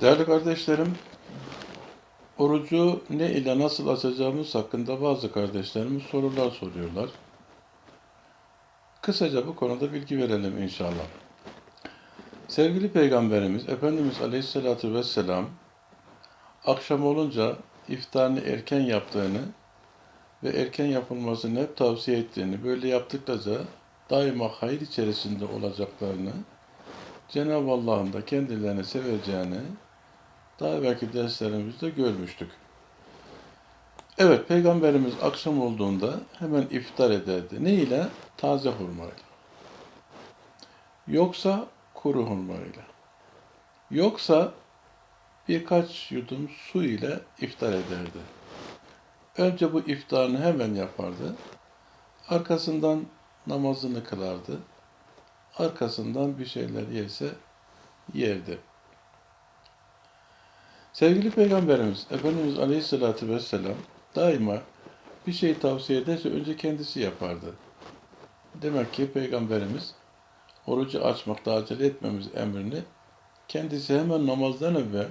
Değerli kardeşlerim, orucu ne ile nasıl açacağımız hakkında bazı kardeşlerimiz sorular soruyorlar. Kısaca bu konuda bilgi verelim inşallah. Sevgili Peygamberimiz Efendimiz Aleyhisselatü Vesselam akşam olunca iftarını erken yaptığını ve erken yapılmasını hep tavsiye ettiğini, böyle yaptıkça daima hayır içerisinde olacaklarını, Cenab-ı Allah'ın da kendilerini seveceğini daha evvelki derslerimizde görmüştük. Evet, Peygamberimiz akşam olduğunda hemen iftar ederdi. Ne ile? Taze hurmayla. Yoksa kuru hurmayla. Yoksa birkaç yudum su ile iftar ederdi. Önce bu iftarını hemen yapardı. Arkasından namazını kılardı. Arkasından bir şeyler yese yerdi. Sevgili Peygamberimiz Efendimiz Aleyhisselatü Vesselam daima bir şey tavsiye ederse önce kendisi yapardı. Demek ki Peygamberimiz orucu açmakta acele etmemiz emrini kendisi hemen namazdan evvel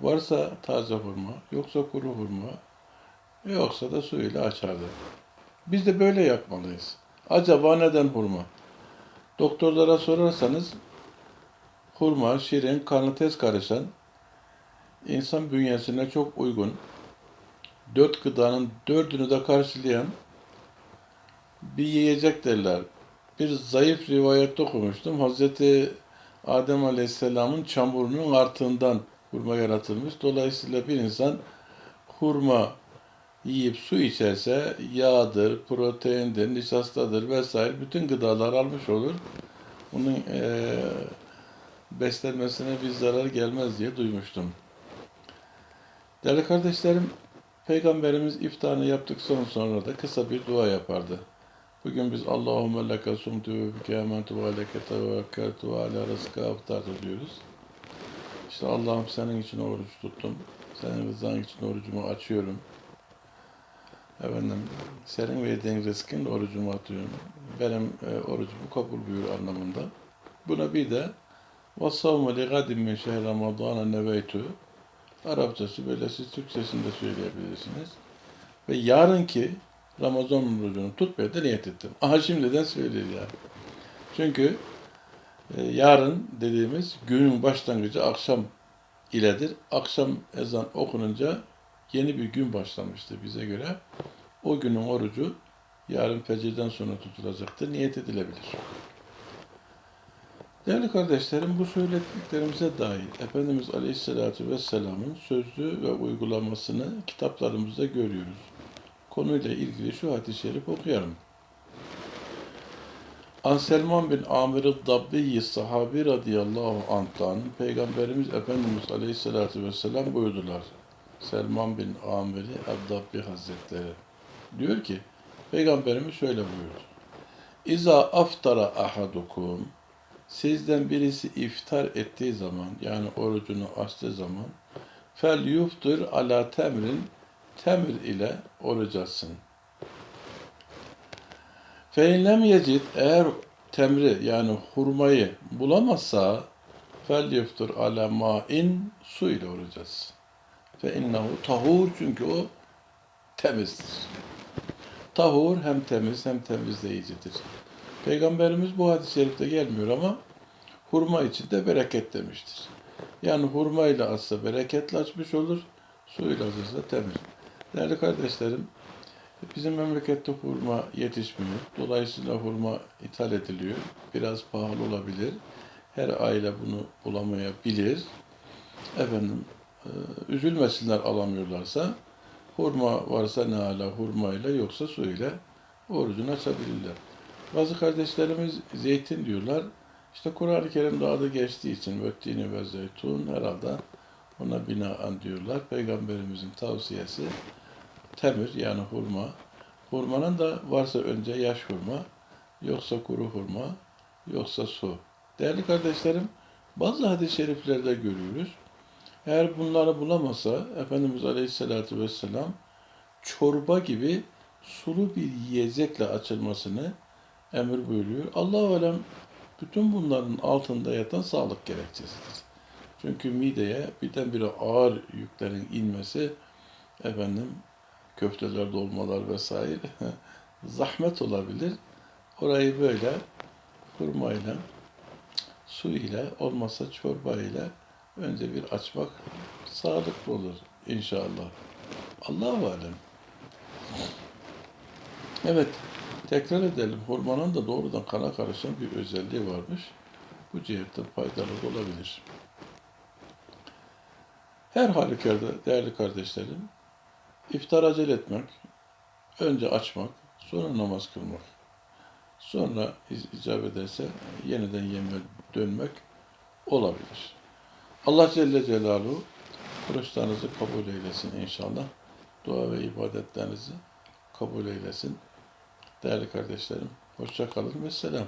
varsa taze hurma, yoksa kuru hurma, yoksa da su ile açardı. Biz de böyle yapmalıyız. Acaba neden hurma? Doktorlara sorarsanız hurma, şirin, kanı tez karışan, insan bünyesine çok uygun, dört gıdanın dördünü de karşılayan bir yiyecek derler. Bir zayıf rivayette okumuştum. Hazreti Adem Aleyhisselam'ın çamurunun artığından hurma yaratılmış. Dolayısıyla bir insan hurma yiyip su içerse yağdır, proteindir, nişastadır vesaire bütün gıdalar almış olur. Bunun eee beslenmesine bir zarar gelmez diye duymuştum. Değerli kardeşlerim, Peygamberimiz iftarını yaptıktan sonra da kısa bir dua yapardı. Bugün biz Allahümme leke sumtu ve bike ementu ve leke tevekkeltu ve ala rızka aftartu diyoruz. İşte Allah'ım senin için oruç tuttum. Senin rızan için orucumu açıyorum. Efendim, senin verdiğin rızkınla orucumu atıyorum. Benim e, orucumu kabul buyur anlamında. Buna bir de وَصَوْمَ لِغَدٍ مِنْ شَهْرِ رَمَضَانَ نَوَيْتُ Arapçası böyle siz Türkçesinde söyleyebilirsiniz. Ve yarınki Ramazan orucunu tutmaya da niyet ettim. Aha şimdiden söyleyeyim yani. Çünkü e, yarın dediğimiz günün başlangıcı akşam iledir. Akşam ezan okununca yeni bir gün başlamıştı bize göre. O günün orucu yarın fecirden sonra tutulacaktır. Niyet edilebilir. Değerli kardeşlerim bu söylediklerimize dair Efendimiz Aleyhisselatü Vesselam'ın sözlü ve uygulamasını kitaplarımızda görüyoruz. Konuyla ilgili şu hadis-i şerif okuyalım. An bin Amir-i Dabbiyi sahabi radıyallahu anh'tan Peygamberimiz Efendimiz Aleyhisselatü Vesselam buyurdular. Selman bin Amir-i Dabbi Hazretleri diyor ki Peygamberimiz şöyle buyurdu. İza aftara ahadukum Sizden birisi iftar ettiği zaman yani orucunu açtığı zaman fel yuftur ala temrin temir ile oruç açsın. Fe inlem yecid eğer temri yani hurmayı bulamazsa fel yuftur ala ma'in su ile oruç. Fe innehu tahur çünkü o temizdir. Tahur hem temiz hem temizleyicidir. Peygamberimiz bu hadis-i şerifte gelmiyor ama hurma için de bereket demiştir. Yani hurma ile açsa bereketli açmış olur, suyla açsa temiz. Değerli kardeşlerim, bizim memlekette hurma yetişmiyor. Dolayısıyla hurma ithal ediliyor. Biraz pahalı olabilir. Her aile bunu bulamayabilir. Efendim, e, üzülmesinler alamıyorlarsa, hurma varsa ne ala hurmayla yoksa suyla orucunu açabilirler. Bazı kardeşlerimiz zeytin diyorlar. İşte Kur'an-ı Kerim'de adı geçtiği için vettini ve zeytun herhalde ona binaen diyorlar. Peygamberimizin tavsiyesi temir yani hurma. Hurmanın da varsa önce yaş hurma, yoksa kuru hurma, yoksa su. Değerli kardeşlerim, bazı hadis-i şeriflerde görüyoruz. Eğer bunları bulamasa Efendimiz Aleyhisselatü Vesselam çorba gibi sulu bir yiyecekle açılmasını emir buyuruyor. Allah-u Alem bütün bunların altında yatan sağlık gerekçesidir. Çünkü mideye birdenbire ağır yüklerin inmesi efendim köfteler, dolmalar vesaire zahmet olabilir. Orayı böyle hurmayla, su ile, olmazsa çorba ile önce bir açmak sağlıklı olur inşallah. Allahu alem. Evet, tekrar edelim. Hurmanın da doğrudan kana karışan bir özelliği varmış. Bu cihetten faydalı olabilir. Her halükarda değerli kardeşlerim, iftar acele etmek, önce açmak, sonra namaz kılmak, sonra icap ederse yeniden yeme dönmek olabilir. Allah Celle Celaluhu oruçlarınızı kabul eylesin inşallah. Dua ve ibadetlerinizi kabul eylesin. Değerli kardeşlerim, hoşça kalın ve selam.